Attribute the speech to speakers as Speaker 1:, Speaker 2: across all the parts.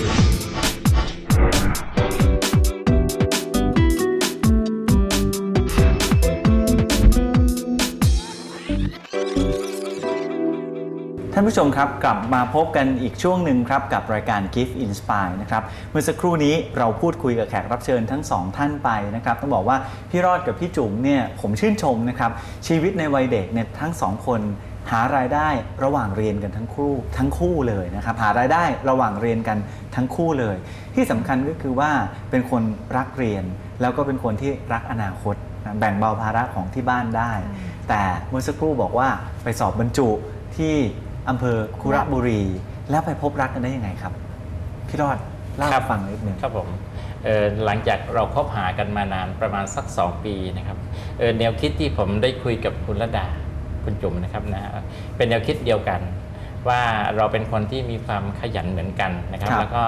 Speaker 1: ท่านผู้ชมครับกลับมาพบกันอีกช่วงหนึ่งครับกับรายการ Gift Inspire นะครับเมื่อสักครู่นี้เราพูดคุยกับแขกรับเชิญทั้งสองท่านไปนะครับต้องบอกว่าพี่รอดกับพี่จุ๋มเนี่ยผมชื่นชมนะครับชีวิตในวัยเด็กเนี่ยทั้งสองคน หารายได้ระหว่างเรียนกันทั้งคู่ทั้งคู่เลยนะครับหารายได้ระหว่างเรียนกันทั้งคู่เลย ที่สำคัญก็คือว่าเป็นคนรักเรียน แล้วก็เป็นคนที่รักอนาคตนะแบ่งเบาภาระของที่บ้านได้ แต่เมื่อสักครู่บอกว่าไปสอบบรรจุที่อำเภอคุระบุรี แล้วไปพบรักกันได้ยังไงครับ พี่รอดเล่า
Speaker 2: ครั
Speaker 1: ให้
Speaker 2: บ
Speaker 1: ฟังนิดนึง
Speaker 2: ครับผมเอ่อหลังจากเราคบหากันมานานประมาณสัก 2 ปีนะครับเอ่อแนวคิดที่ผมได้คุยกับคุณระดา คุณจุ๋มนะครับนะเป็นแนวคิดเดียวกัน ว่าเราเป็นคนที่มีความขยันเหมือนกันนะครับ
Speaker 1: ครับ
Speaker 2: แล้วก็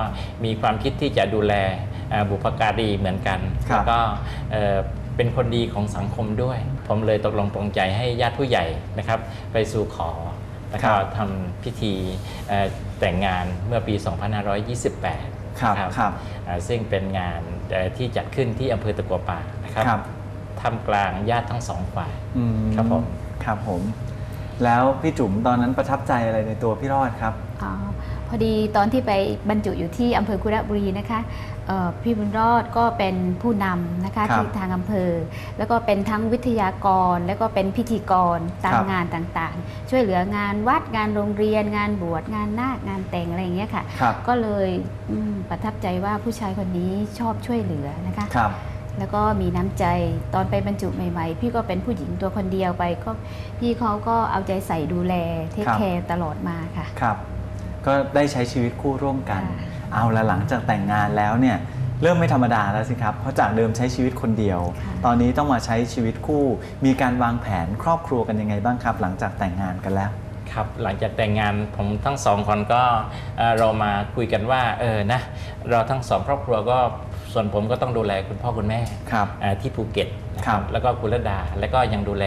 Speaker 2: มีความคิดที่จะดูแลเอ่อบุพการีเหมือนกัน
Speaker 1: ครับ
Speaker 2: แล้วก็เอ่อเป็นคนดีของสังคมด้วย ผมเลยตกลงปรงใจให้ญาติผู้ใหญ่นะครับ ไปสู่ขอแล้วก็ทำพิธีเอ่อแต่งงานเมื่อปี 2528
Speaker 1: ครับครับ
Speaker 2: อ่าซึ่งเป็นงานเอ่อที่จัดขึ้นที่อำเภอตะกัวป่านะครับ
Speaker 1: ครับ
Speaker 2: ทำกลางญาติทั้งสองฝ่าย
Speaker 1: อืม
Speaker 2: ครับผม
Speaker 1: ครับผม แล้วพี่จุ๋มตอนนั้นประทับใจอะไรในตัวพี่รอดครับ
Speaker 3: อ๋อพอดีตอนที่ไปบรรจุอยู่ที่อำเภอคุระบุรีนะคะเอ่อพี่บุญรอดก็เป็นผู้นำนะคะ
Speaker 1: ครับ
Speaker 3: ที่ทางอำเภอ แล้วก็เป็นทั้งวิทยากร แล้วก็เป็นพิธีกรตา
Speaker 1: ค
Speaker 3: ม
Speaker 1: รับ
Speaker 3: งานต่างๆ ช่วยเหลืองานวัดงานโรงเรียน งานบวชงานนาคงานแต่งอะไรอย่างเงี้ยค่ะ
Speaker 1: ครับ
Speaker 3: ก็เลยอืมประทับใจว่าผู้ชายคนนี้ชอบช่วยเหลือนะคะ
Speaker 1: ครับ
Speaker 3: แล้วก็มีน้ำใจตอนไปบรรจุใหม่ ๆ พี่ก็เป็นผู้หญิงตัวคนเดียวไปก็พี่เขาก็เอาใจใส่ดูแลเทค
Speaker 1: ครับ
Speaker 3: แคร์ตลอดมาค่ะ
Speaker 1: ครับ ก็ได้ใช้ชีวิตคู่ร่วมกัน
Speaker 3: ค่ะ
Speaker 1: เอาละหลังจากแต่งงานแล้วเนี่ยเริ่มไม่ธรรมดาแล้วสิครับ เพราะจากเดิมใช้ชีวิตคนเดียว
Speaker 3: ค่ะ
Speaker 1: ตอนนี้ต้องมาใช้ชีวิตคู่ มีการวางแผนครอบครัวกันยังไงบ้างครับ หลังจากแต่งงานกันแล้ว
Speaker 2: ครับหลังจากแต่งงานผมทั้งสองคนก็เอ่อเรามาคุยกันว่าเออนะเราทั้งสองครอบครัวก็ ส่วนผมก็ต้องดูแลคุณพ่อคุณแม่
Speaker 1: ครับ
Speaker 2: เอ่อที่ภูเก็ตนะค
Speaker 1: ครั
Speaker 2: รับบแล้วก็คุณระดา แล้วก็ยังดูแล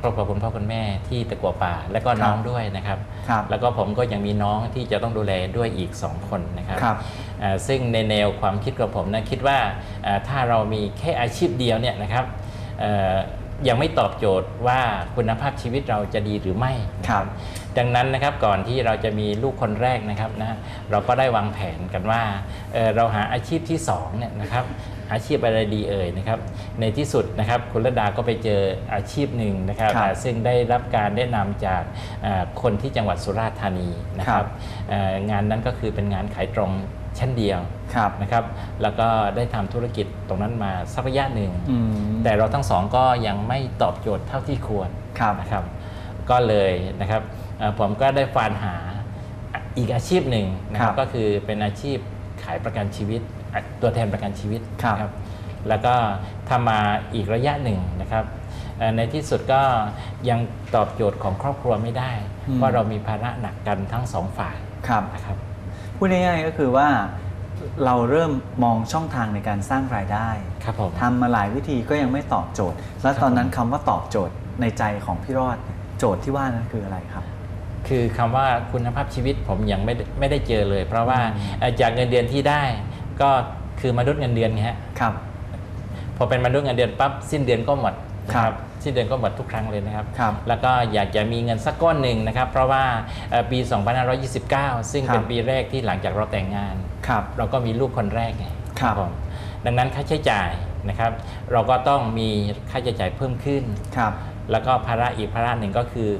Speaker 2: ครอบครัวคุณพ่อคุณแม่ที่ตะกัวป่า แล้วก็น้อง
Speaker 1: ครับ
Speaker 2: ด้วยนะครับ
Speaker 1: ครับ
Speaker 2: แล้วก็ผมก็ยังมีน้องที่จะต้องดูแลด้วยอีก 2 คนนะครับ
Speaker 1: ครับ
Speaker 2: เอ่อซึ่งในแนวความคิดของผมนะคิดว่าเอ่อถ้าเรามีแค่อาชีพเดียวเนี่ยนะครับเอ่อยังไม่ตอบโจทย์ว่าคุณภาพชีวิตเราจะดีหรือไม่นะครับ ดังนั้นนะครับก่อนที่เราจะมีลูกคนแรกนะครับนะเราก็ได้วางแผนกันว่าเอ่อเราหาอาชีพที่สองเนี่ยนะครับอาชีพอะไรดีเอ่ยนะครับในที่สุดนะครับคุณระดาก็ไปเจออาชีพหนึ่งนะครับ
Speaker 1: ครับ
Speaker 2: อ่าซึ่งได้รับการแนะนำจากอ่าคนที่จังหวัดสุราษฎร์ธานีนะค
Speaker 1: ครั
Speaker 2: รับบเอ่องานนั้นก็คือเป็นงานขายตรงชั้นเดียว
Speaker 1: ครับ
Speaker 2: นะครับ แล้วก็ได้ทำธุรกิจตรงนั้นมาสักระยะหนึ่ง
Speaker 1: อืม
Speaker 2: แต่เราทั้งสองก็ยังไม่ตอบโจทย์เท่าที่ควร
Speaker 1: ครับ
Speaker 2: นะครับ ก็เลยนะครับเอ่อผมก็ได้ฟานหาอีกอาชีพหนึ่งนะค
Speaker 1: ครั
Speaker 2: รับบก็คือเป็นอาชีพขายประกันชีวิตอะตัวแทนประกันชีวิต
Speaker 1: ครับ
Speaker 2: นะแล้วก็ทำมาอีกระยะหนึ่งนะครับเอ่อในที่สุดก็ยังตอบโจทย์ของครอบครัวไม่ได้
Speaker 1: อืม
Speaker 2: เพราะเรามีภาระหนักกันทั้งสองฝ่าย
Speaker 1: ครับ
Speaker 2: นะครับ
Speaker 1: พูดง่ายๆก็คือว่าเราเริ่มมองช่องทางในการสร้างรายได้
Speaker 2: ครับผม
Speaker 1: ทำมาหลายวิธีก็ยังไม่ตอบโจทย์ แล้วตอนนั้นคำว่าตอบโจทย์ในใจของพี่รอด โจทย์ที่ว่านั้นคืออะไรครับ
Speaker 2: คือคำว่าคุณภาพชีวิตผมยังไม่ได้ไม่ได้เจอเลย เพราะว่า
Speaker 1: อืม
Speaker 2: เอ่อจากเงินเดือนที่ได้ก็คือมนุษย์เงินเดือนไงฮะ
Speaker 1: ครับ
Speaker 2: พอเป็นมนุษย์เงินเดือนปั๊บสิ้นเดือนก็หมดนะ
Speaker 1: ค
Speaker 2: ค
Speaker 1: รั
Speaker 2: รับบสิ้นเดือนก็หมดทุกครั้งเลยนะครับ
Speaker 1: ครับ
Speaker 2: แล้วก็อยากจะมีเงินสักก้อนหนึ่งนะครับ เพราะว่าเอ่อปี 2529 ซึ่ง
Speaker 1: ครับ
Speaker 2: เป็นปีแรกที่หลังจากเราแต่งงาน
Speaker 1: ครับ
Speaker 2: เราก็มีลูกคนแรกไง
Speaker 1: ครับ
Speaker 2: ผมดังนั้นค่าใช้จ่ายนะครับ เราก็ต้องมีค่าใช้จ่ายเพิ่มขึ้น
Speaker 1: ครับ
Speaker 2: แล้วก็ภาระอีกภาระหนึ่งก็คือ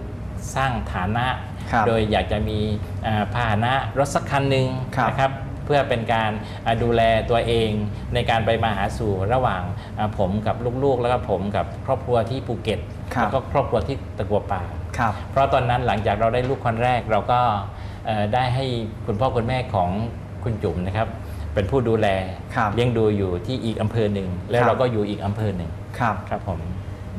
Speaker 2: สร้างฐานะ
Speaker 1: ครับ
Speaker 2: โดยอยากจะมีเอ่อพาหนะรถสักคันหนึ่ง
Speaker 1: ครับ
Speaker 2: นะครับเพื่อเป็นการอ่าดูแลตัวเองในการไปมาหาสู่ระหว่างอ่าผมกับลูกๆ แล้วก็ผมกับครอบครัวที่ภูเก็ต
Speaker 1: ครับ
Speaker 2: แล้วก็ครอบครัวที่ตะกัวป่า
Speaker 1: ครับ
Speaker 2: เพราะตอนนั้นหลังจากเราได้ลูกคนแรกเราก็เอ่อได้ให้คุณพ่อคุณแม่ของคุณจุ๋มนะครับ เป็นผู้ดูแล
Speaker 1: ครับ
Speaker 2: เลี้ยงดูอยู่ที่อีกอำเภอหนึ่งแล้
Speaker 1: ควรับ
Speaker 2: เราก็อยู่อีกอำเภอหนึ่ง
Speaker 1: ครับ
Speaker 2: ครับผม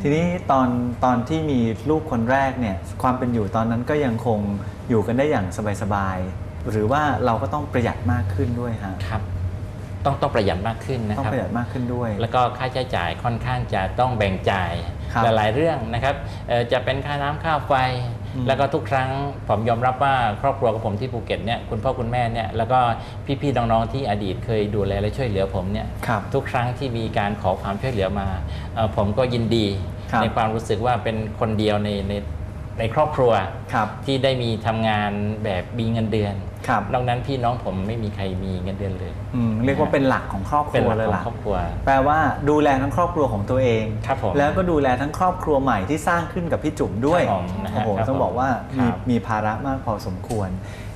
Speaker 1: ทีนี้ตอนตอนที่มีลูกคนแรกเนี่ยความเป็นอยู่ตอนนั้นก็ยังคงอยู่กันได้อย่างสบายๆหรือว่าเราก็ต้องประหยัดมากขึ้นด้วยฮะ
Speaker 2: ครับต้องต้องประหยัดมากขึ้นนะ
Speaker 1: ต้อง
Speaker 2: ครับ
Speaker 1: ประหยัดมากขึ้นด้วย
Speaker 2: แล้วก็ค่าใช้จ่ายค่อนข้างจะต้องแบ่งจ่าย
Speaker 1: ครับ
Speaker 2: หลายๆเรื่องนะครับเอ่อจะเป็นค่าน้ำค่าไฟ
Speaker 1: อืม
Speaker 2: แล้วก็ทุกครั้งผมยอมรับว่าครอบครัวของผมที่ภูเก็ตเนี่ยคุณพ่อคุณแม่เนี่ยแล้วก็พี่ๆน้องๆที่อดีตเคยดูแลและช่วยเหลือผมเนี่ย
Speaker 1: ครับ
Speaker 2: ทุกครั้งที่มีการขอความช่วยเหลือมาเอ่อผมก็ยินดี
Speaker 1: ครับ
Speaker 2: ในความรู้สึกว่าเป็นคนเดียวในใน ในครอบครัว
Speaker 1: ครับ
Speaker 2: ที่ได้มีทำงานแบบมีเงินเดือน
Speaker 1: ครับ
Speaker 2: นอกนั้นพี่น้องผมไม่มีใครมีเงินเดือนเลย
Speaker 1: อืมเรียกว่าเป็นหลักของครอบค
Speaker 2: เป็น
Speaker 1: รัว
Speaker 2: หลัก
Speaker 1: เลย
Speaker 2: ของ
Speaker 1: ล่ะ
Speaker 2: ครอบครัว
Speaker 1: แปลว่าดูแลทั้งครอบครัวของตัวเอง
Speaker 2: ครับผม
Speaker 1: แล้วก็ดูแลทั้งครอบครัวใหม่ที่สร้างขึ้นกับพี่จุ๋มด้วย
Speaker 2: ครับผมนะฮะ
Speaker 1: โอ้โห
Speaker 2: ครับ
Speaker 1: ต้องบอกว่า
Speaker 2: ผม
Speaker 1: มี
Speaker 2: ครับ
Speaker 1: มีภาระมากพอสมควร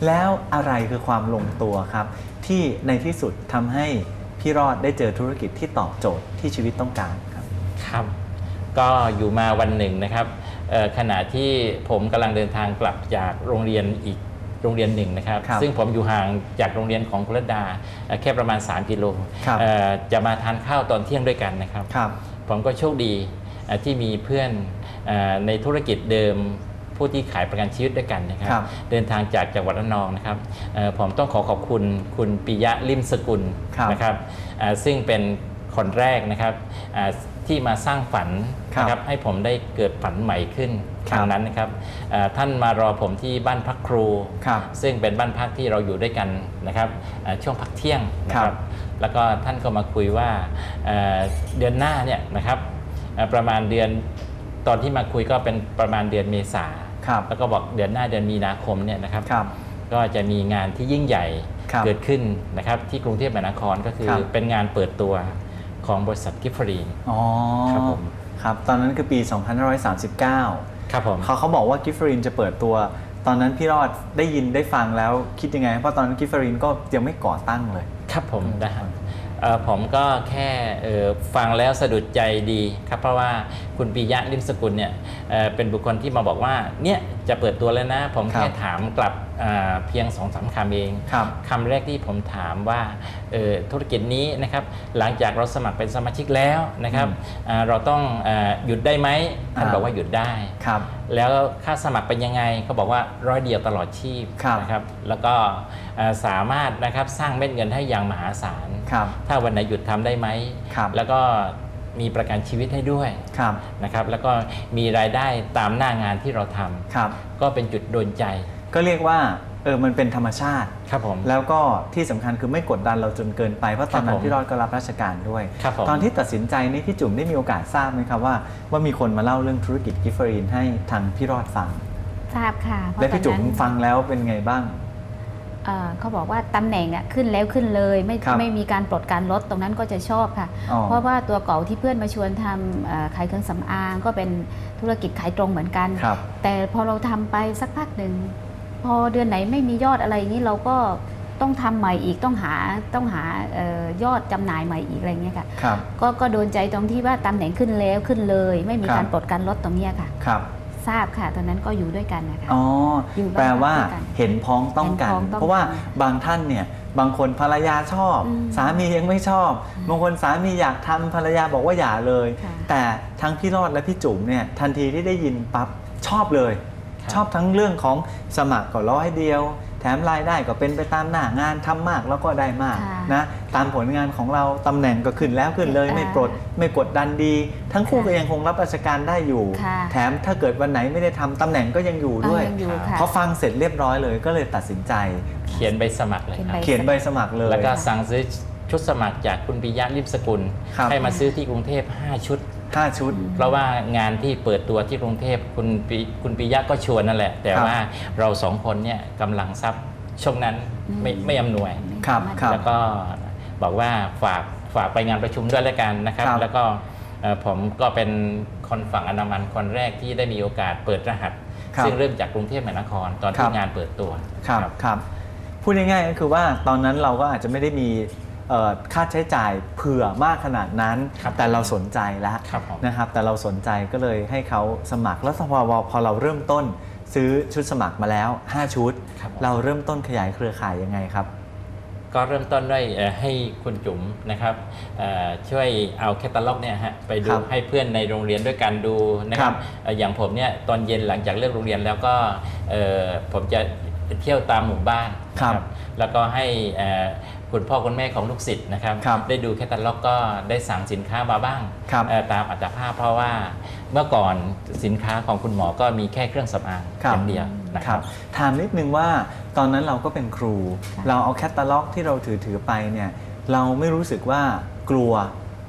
Speaker 1: แล้วอะไรคือความลงตัวครับ ที่ในที่สุดทำให้พี่รอดได้เจอธุรกิจที่ตอบโจทย์ที่ชีวิตต้องการครับ
Speaker 2: ครับ ก็อยู่มาวันหนึ่งนะครับเอ่อ ขณะที่ผมกำลังเดินทางกลับจากโรงเรียนอีกโรงเรียนหนึ่งนะครับ
Speaker 1: ครับ
Speaker 2: ซึ่งผมอยู่ห่างจากโรงเรียนของคุณรตดาเอ่อแค่ประมาณ 3 กิโล
Speaker 1: ครับ
Speaker 2: เอ่อจะมาทานข้าวตอนเที่ยงด้วยกันนะครับ
Speaker 1: ครับ
Speaker 2: ผมก็โชคดีเอ่อที่มีเพื่อนเออในธุรกิจเดิมผู้ที่ขายประกันชีวิตด้วยกันนะครับ
Speaker 1: ครับ
Speaker 2: เดินทางจากจังหวัดระนองนะครับเอ่อผมต้องขอขอบคุณคุณปิยะลิมสกุล
Speaker 1: ครับ
Speaker 2: นะครับเอ่อซึ่งเป็น คนแรกนะครับเอ่อที่มาสร้างฝัน
Speaker 1: ครับ
Speaker 2: นะครับให้ผมได้เกิดฝันใหม่ขึ้น
Speaker 1: ค
Speaker 2: ครับรั้งนั้นนะครับเอ่อท่านมารอผมที่บ้านพักครู
Speaker 1: ครับ
Speaker 2: ซึ่งเป็นบ้านพักที่เราอยู่ด้วยกันนะครับเอ่อช่วงพักเที่ยงนะค
Speaker 1: ครั
Speaker 2: รับบแล้วก็ท่านก็มาคุยว่าเอ่อเดือนหน้าเนี่ยนะครับเอ่อประมาณเดือนตอนที่มาคุยก็เป็นประมาณเดือนเมษา
Speaker 1: ครับ
Speaker 2: แล้วก็บอกเดือนหน้าเดือนมีนาคมเนี่ยนะครับ
Speaker 1: ครับ
Speaker 2: ก็จะมีงานที่ยิ่งใหญ่
Speaker 1: ครับ
Speaker 2: เกิดขึ้นนะครับที่กรุงเทพมหานครก็คือ
Speaker 1: ครับ
Speaker 2: เป็นงานเปิดตัว ของบริษัทกิฟฟรีน
Speaker 1: อ๋อ
Speaker 2: ครับผม
Speaker 1: ครับตอนนั้นคือปี 2539
Speaker 2: ครับผม
Speaker 1: เขาเขาบอกว่ากิฟฟรินจะเปิดตัว ตอนนั้นพี่รอดได้ยินได้ฟังแล้วคิดยังไง เพราะตอนนั้นกิฟฟรินก็ยังไม่ก่อตั้งเลย
Speaker 2: ครับผมนะครับเอ่อผมก็แค่เอ่อฟังแล้วสะดุดใจดีครับเพราะว่าคุณปิยะลิมสกุลเนี่ยเอ่อเป็นบุคคลที่มาบอกว่าเนี่ยจะเปิดตัวแล้วนะ ผม
Speaker 1: ครับ
Speaker 2: แค่ถามกลับอ่า เพียงสองสามคำเอง
Speaker 1: ครับ
Speaker 2: คำแรกที่ผมถามว่าเอ่อธุรกิจนี้นะครับหลังจากเราสมัครเป็นสมาชิกแล้วนะครับอ่าเราต้องอาหยุดได้ไหมท่าน
Speaker 1: อ่า
Speaker 2: บอกว่าหยุดได้
Speaker 1: ครับ
Speaker 2: แล้วค่าสมัครเป็นยังไงเขาบอกว่าร้อยเดียวตลอดชีพ
Speaker 1: ครับ
Speaker 2: นะครับแล้วก็เอ่อสามารถนะครับสร้างเม็ดเงินให้อย่างมหาศาล
Speaker 1: ครับ
Speaker 2: ถ้าวันไหนหยุดทำได้ไหม
Speaker 1: ครับ
Speaker 2: แล้วก็มีประกันชีวิตให้ด้วย
Speaker 1: ครับ
Speaker 2: นะครับแล้วก็มีรายได้ตามหน้างานที่เราทำ
Speaker 1: ครับ
Speaker 2: ก็เป็นจุดโดนใจ
Speaker 1: ก็เรียกว่าเออมันเป็นธรรมชาติ
Speaker 2: ครับผม
Speaker 1: แล้วก็ที่สำคัญคือไม่กดดันเราจนเกินไปเพราะตอนนั้
Speaker 2: ครับผม
Speaker 1: นพี่รอดก็รับราชการด้วย
Speaker 2: ครับผม
Speaker 1: ตอนที่ตัดสินใจนี่พี่จุ๋มได้มีโอกาสทราบไหมครับว่า ว่ามีคนมาเล่าเรื่องธุรกิจกิฟฟรีนให้ทางพี่รอดฟัง
Speaker 3: ทราบค่ะเพราะ
Speaker 1: และพี่จุ๋
Speaker 3: ต
Speaker 1: ม
Speaker 3: อนนั้น
Speaker 1: ฟังแล้วเป็นไงบ้าง
Speaker 3: เอ่อเขาบอกว่าตำแหน่งอะขึ้นแล้วขึ้นเลยไม่
Speaker 1: ครับ
Speaker 3: ไม่มีการปลดการลดตรงนั้นก็จะชอบค่ะ
Speaker 1: อ๋อ
Speaker 3: เพราะว่าตัวเก่าที่เพื่อนมาชวนทำเอ่อขายเครื่องสำอางก็เป็นธุรกิจขายตรงเหมือนกัน
Speaker 1: ครับ
Speaker 3: แต่พอเราทำไปสักพักหนึ่ง พอเดือนไหนไม่มียอดอะไรอย่างนี้เราก็ต้องทำใหม่อีกต้องหาต้องหาเออยอดจำหน่ายใหม่อีกอะไรเงี้ยค่ะ
Speaker 1: ครับ
Speaker 3: ก็ก็โดนใจตรงที่ว่าตำแหน่งขึ้นแล้วขึ้นเลย ไม่มี
Speaker 1: ครับ
Speaker 3: การปลดการลดตรงเนี้ยค่ะ
Speaker 1: ครับ
Speaker 3: ทราบค่ะตอนนั้นก็อยู่ด้วยกันนะคะ
Speaker 1: อ๋อ
Speaker 3: อยู่บ้าน
Speaker 1: แปลว่า
Speaker 3: ด้วยกัน
Speaker 1: เห็นพ้องต้องกัน
Speaker 3: เห็นพ้องต้องกัน
Speaker 1: เพราะว่าบางท่านเนี่ยบางคนภรรยาชอบ
Speaker 3: อืม
Speaker 1: สามียังไม่ชอบ บางคนสามีอยากทำภรรยาบอกว่าอย่าเลย
Speaker 3: ค่ะ
Speaker 1: แต่ทั้งพี่รอดและพี่จุ๋มเนี่ยทันทีที่ได้ยินปั๊บชอบเลย
Speaker 2: ครับ
Speaker 1: ชอบทั้งเรื่องของสมัครก็ร้อยเดียว แถมรายได้ก็เป็นไปตามหน้างานทำมากแล้วก็ได้มาก
Speaker 3: ค่ะ
Speaker 1: นะตามผลงานของเราตำแหน่งก็ขึ้นแล้วขึ้นเลย
Speaker 3: อ่า
Speaker 1: ไม่ปลดไม่กดดันดี ทั้งคู่
Speaker 3: ค่ะ
Speaker 1: ก็ยังคงรับราชการได้อยู่
Speaker 3: ค่ะ
Speaker 1: แถมถ้าเกิดวันไหนไม่ได้ทำตำแหน่งก็ยังอยู่ด้วย
Speaker 3: อ่ายังอยู่ค่ะ
Speaker 1: พอฟังเสร็จเรียบร้อยเลยก็เลยตัดสินใจ
Speaker 2: เขียนใบสมัครเลยครับ
Speaker 3: เขี
Speaker 1: เขีย
Speaker 3: ย
Speaker 1: น
Speaker 3: น
Speaker 1: ใบ
Speaker 3: ใบ
Speaker 1: สมัครเลย
Speaker 2: แล้วก็สั่งซื้อชุดสมัครจากคุณปิยะลิมสกุล
Speaker 1: ครับ
Speaker 2: ให้มาซื้อที่กรุงเทพ 5 ชุด
Speaker 1: ห้าชุด
Speaker 2: เพราะว่างานที่เปิดตัวที่กรุงเทพคุณปิคุณปิยะก็ชวนนั่นแหละ แต่
Speaker 1: ครับ
Speaker 2: ว่าเราสองคนเนี่ยกำลังทรัพย์ช่วงนั้นไม่ไม่อำนวย
Speaker 1: ครับครับ
Speaker 2: แล้วก็บอกว่าฝากฝากไปงานประชุมด้วยแล้วกันนะครับ
Speaker 1: ครับ
Speaker 2: แล้วก็เอ่อผมก็เป็นคนฝั่งอนามันคนแรกที่ได้มีโอกาสเปิดรหัส
Speaker 1: ครับ
Speaker 2: ซึ่งเริ่มจากกรุงเทพมหานครตอน
Speaker 1: ครั
Speaker 2: ที่
Speaker 1: บ
Speaker 2: งานเปิดตัว
Speaker 1: ครับครับพูดง่ายๆก็คือว่าตอนนั้นเราก็อาจจะไม่ได้มีเอ่อ ค่าใช้จ่ายเผื่อมากขนาดนั้น
Speaker 2: ครับ
Speaker 1: แต่เราสนใจแล้ว
Speaker 2: ครับผม
Speaker 1: นะครับแต่เราสนใจก็เลยให้เขาสมัครแล้วพอพอเราเริ่มต้นซื้อชุดสมัครมาแล้ว 5 ชุด
Speaker 2: ครับผม
Speaker 1: เราเริ่มต้นขยายเครือข่ายยังไงครับ
Speaker 2: ก็เริ่มต้นด้วยเอ่อให้คุณจุ๋มนะครับเอ่อช่วยเอาแคตตาล็อกเนี่ยฮะไปดู
Speaker 1: ครับ
Speaker 2: ให้เพื่อนในโรงเรียนด้วยกันดูนะค
Speaker 1: ครั
Speaker 2: รับบเอ่ออย่างผมเนี่ยตอนเย็นหลังจากเลิกโรงเรียนแล้วก็เอ่อผมจะ เที่ยวตามหมู่บ้าน
Speaker 1: ครับ
Speaker 2: นะแล้วก็ให้เอ่อคุณพ่อคุณแม่ของลูกศิษย์นะครับ
Speaker 1: ครับ
Speaker 2: ได้ดูแคตตาล็อกก็ได้สั่งสินค้ามาบ้าง
Speaker 1: ครับ
Speaker 2: เอ่อตามอัตภาพเพราะว่าเมื่อก่อนสินค้าของคุณหมอก็มีแค่เครื่องสำอาง
Speaker 1: ครับ
Speaker 2: อย่างเดียวนะ
Speaker 1: ค
Speaker 2: ค
Speaker 1: รั
Speaker 2: รั
Speaker 1: บบถามนิดนึงว่าตอนนั้นเราก็เป็นครู
Speaker 3: ค่ะ
Speaker 1: เราเอาแคตตาล็อกที่เราถือถือไปเนี่ยเราไม่รู้สึกว่ากลัว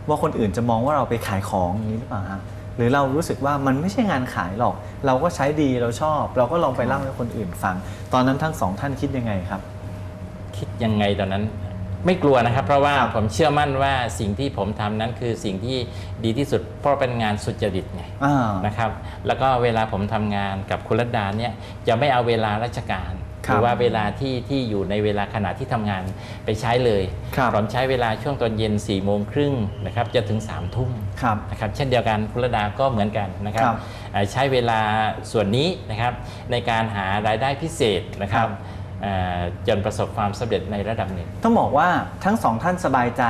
Speaker 1: ว่าคนอื่นจะมองว่าเราไปขายของอย่างนี้หรือเปล่าฮะ หรือเรารู้สึกว่ามันไม่ใช่งานขายหรอก เราก็ใช้ดีเราชอบ เราก็ลองไปเล่าให้คนอื่นฟัง ตอนนั้นทั้งสองท่านคิดยังไงครับ
Speaker 2: คิดยังไงตอนนั้นไม่กลัวนะครับ เพราะว่า
Speaker 1: ครับ
Speaker 2: ผมเชื่อมั่นว่าสิ่งที่ผมทำนั้นคือสิ่งที่ดีที่สุด เพราะเป็นงานสุจริตไง
Speaker 1: อ่า
Speaker 2: นะครับ แล้วก็เวลาผมทำงานกับคุณรัตดาเนี่ยจะไม่เอาเวลาราชการ
Speaker 1: ครับ
Speaker 2: หรือว่าเวลาที่ที่อยู่ในเวลาขณะที่ทำงานไปใช้เลย
Speaker 1: ครับ
Speaker 2: ผมใช้เวลาช่วงตอนเย็น4ี่โมงครึ่งนะครับจะถึง3ามทุ่ม
Speaker 1: ครับ
Speaker 2: นะครับเช่นเดียวกันคุณรดาก็เหมือนกันนะครับ
Speaker 1: ครับ
Speaker 2: เอ่อใช้เวลาส่วนนี้นะครับในการหารายได้พิเศษนะครับ
Speaker 1: ครับ
Speaker 2: เอ่อจนประสบความสำเร็จในระดับหนึ่ง
Speaker 1: ต้องบอกว่าทั้งสองท่านสบายใจ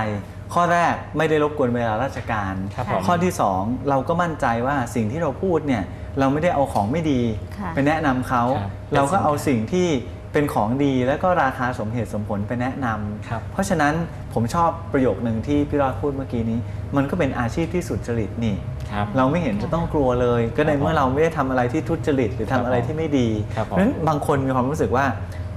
Speaker 1: ข้อแรกไม่ได้รบกวนเวลาราชการ
Speaker 2: ครับผม
Speaker 1: ข้อที่สองเราก็มั่นใจว่าสิ่งที่เราพูดเนี่ย เราไม่ได้เอาของไม่ดี
Speaker 3: ค่ะ
Speaker 1: ไปแนะนำเขา
Speaker 2: ครับ
Speaker 1: เราก็เอาสิ่งที่เป็นของดีแล้วก็ราคาสมเหตุสมผลไปแนะนำ
Speaker 2: ครับ
Speaker 1: เพราะฉะนั้นผมชอบประโยคหนึ่งที่พี่รอดพูดเมื่อกี้นี้ มันก็เป็นอาชีพที่สุจริตนี่
Speaker 2: ครับ
Speaker 1: เราไม่เห็นจะต้องกลัวเลย ก็ในเมื่อเราไม่ได้ทำอะไรที่ทุจริตหรือทำอะไรที่ไม่ดี
Speaker 2: ครับ
Speaker 1: เพ
Speaker 2: ผม
Speaker 1: ราะฉะนั้นบางคนมีความรู้สึกว่า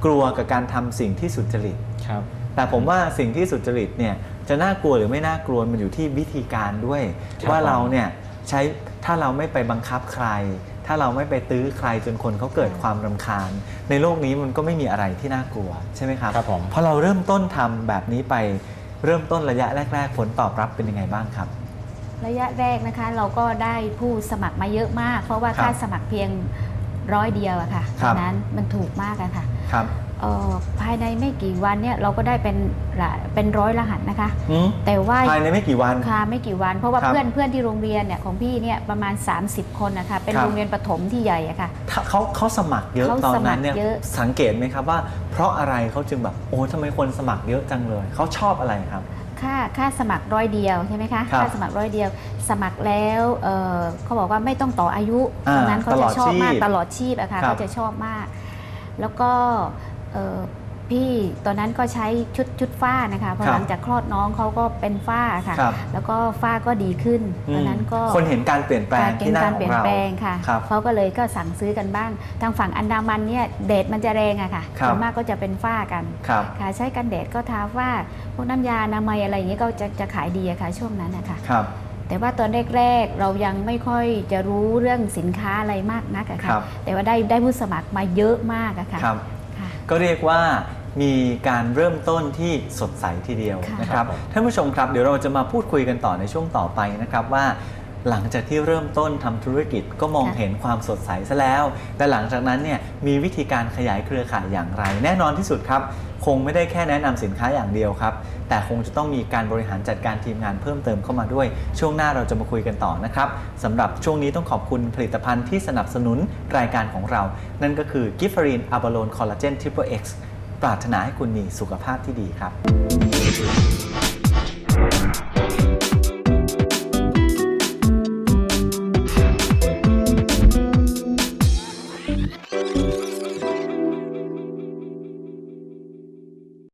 Speaker 1: กลัวกับการทำสิ่งที่สุจริต
Speaker 2: ครับ
Speaker 1: แต่ผมว่าสิ่งที่สุจริตเนี่ยจะน่ากลัวหรือไม่น่ากลัวมันอยู่ที่วิธีการด้วย
Speaker 2: ครับ
Speaker 1: ว่าเรา
Speaker 2: ผม
Speaker 1: เนี่ยใช้ ถ้าเราไม่ไปบังคับใคร ถ้าเราไม่ไปตื้อใครจนคนเขาเกิดความรำคาญ ในโลกนี้มันก็ไม่มีอะไรที่น่ากลัวใช่ไหมครับ
Speaker 2: ครับผม
Speaker 1: พอเราเริ่มต้นทำแบบนี้ไปเริ่มต้นระยะแรก ๆ ผลตอบรับเป็นยังไงบ้างครับ
Speaker 3: ระยะแรกนะคะเราก็ได้ผู้สมัครมาเยอะมาก เพราะว่า
Speaker 1: ครับ
Speaker 3: ค่าสมัครเพียงร้อยเดียวอะค่ะ
Speaker 1: ครั
Speaker 3: ต
Speaker 1: บ
Speaker 3: อนนั้นมันถูกมากอะค่ะ
Speaker 1: ครับ
Speaker 3: เอ่อ ภายในไม่กี่วันเนี่ยเราก็ได้เป็นหลายเป็นร้อยรหัสนะคะ
Speaker 1: อืม
Speaker 3: แต่ว่า
Speaker 1: ภายในไม่กี่วัน
Speaker 3: ค่ะไม่กี่วัน เพราะว่า
Speaker 1: ครับ
Speaker 3: เพื่อนเพื่อนที่โรงเรียนเนี่ยของพี่เนี่ยประมาณ 30 คนนะคะเป็น
Speaker 1: ครับ
Speaker 3: โรงเรียนประถมที่ใหญ่อะค่ะ
Speaker 1: ถ้าเขาเขาสมัครเยอะ
Speaker 3: เขา
Speaker 1: ตอน
Speaker 3: สมั
Speaker 1: นั้
Speaker 3: คนร
Speaker 1: เนี่ย
Speaker 3: เยอะ
Speaker 1: สังเกตไหมครับว่า เพราะอะไรเขาจึงแบบโอ้ทำไมคนสมัครเยอะจังเลยเขาชอบอะไรครับ
Speaker 3: ค่าค่าสมัครร้อยเดียวใช่ไหมคะ
Speaker 1: ครับ
Speaker 3: ค่าสมัครร้อยเดียว สมัครแล้วเอ่อเขาบอกว่าไม่ต้องต่ออายุ
Speaker 1: อ่า
Speaker 3: ตรงนั้นเขาจะชอบมาก
Speaker 1: ต
Speaker 3: ต
Speaker 1: ล
Speaker 3: ล
Speaker 1: อ
Speaker 3: อ
Speaker 1: ด
Speaker 3: ด
Speaker 1: ชี
Speaker 3: ชี
Speaker 1: พ
Speaker 3: พอะค่ะ
Speaker 1: ครับ
Speaker 3: เขาจะชอบมาก แล้วก็เอ่อ พี่ตอนนั้นก็ใช้ชุดชุดฝ้านะคะพอ
Speaker 1: ครับ
Speaker 3: หลังจากคลอดน้องเขาก็เป็นฝ้าค่ะ
Speaker 1: ครับ
Speaker 3: แล้วก็ฝ้าก็ดีขึ้น
Speaker 1: อืม
Speaker 3: ตอนนั้นก็
Speaker 1: คนเห็นการเปลี่ยนแปลง
Speaker 3: การเก
Speaker 1: ที่
Speaker 3: ณ
Speaker 1: ห
Speaker 3: ฑ์
Speaker 1: น้า
Speaker 3: การ
Speaker 1: ขอ
Speaker 3: เปลี่
Speaker 1: ง
Speaker 3: ยน
Speaker 1: เรา
Speaker 3: แปลงค่ะ
Speaker 1: ครับ
Speaker 3: เขาก็เลยก็สั่งซื้อกันบ้าง ทางฝั่งอันดามันเนี่ยแดดมันจะแรงอะค่ะ
Speaker 1: ครับ
Speaker 3: ส่วนมากก็จะเป็นฝ้ากัน
Speaker 1: ครับ
Speaker 3: ค่ะใช้กันแดดก็ทาฝ้าพวกน้ำยาอนามัยอะไรอย่างเงี้ยก็จะจะขายดีอะค่ะช่วงนั้นนะคะ
Speaker 1: ครับ
Speaker 3: แต่ว่าตอนแรกๆ เรายังไม่ค่อยจะรู้เรื่องสินค้าอะไรมากนักอะ
Speaker 1: ครั
Speaker 3: ค่ะ
Speaker 1: บ
Speaker 3: แต่ว่าได้ได้ผู้สมัครมาเยอะมากอะค่ะ
Speaker 1: ครับ
Speaker 3: ค่ะ
Speaker 1: ก็เรียกว่ามีการเริ่มต้นที่สดใสทีเดียว
Speaker 3: ค่ะ
Speaker 1: นะครับ
Speaker 2: ครับผม
Speaker 1: ท่านผู้ชมครับเดี๋ยวเราจะมาพูดคุยกันต่อในช่วงต่อไปนะครับว่าหลังจากที่เริ่มต้นทำธุรกิจก็มอง
Speaker 3: ค่ะ
Speaker 1: เห็นความสดใสซะแล้ว แต่หลังจากนั้นเนี่ยมีวิธีการขยายเครือข่ายอย่างไร แน่นอนที่สุดครับ คงไม่ได้แค่แนะนำสินค้าอย่างเดียวครับ แต่คงจะต้องมีการบริหารจัดการทีมงานเพิ่มเติมเข้ามาด้วย ช่วงหน้าเราจะมาคุยกันต่อนะครับสำหรับช่วงนี้ต้องขอบคุณผลิตภัณฑ์ที่สนับสนุนรายการของเรา นั่นก็คือกิฟฟรีนอะบาโลนคอลลาเจนทริปเปิลเอ็กซ์ปรารถนาให้คุณมีสุขภาพที่ดีครับ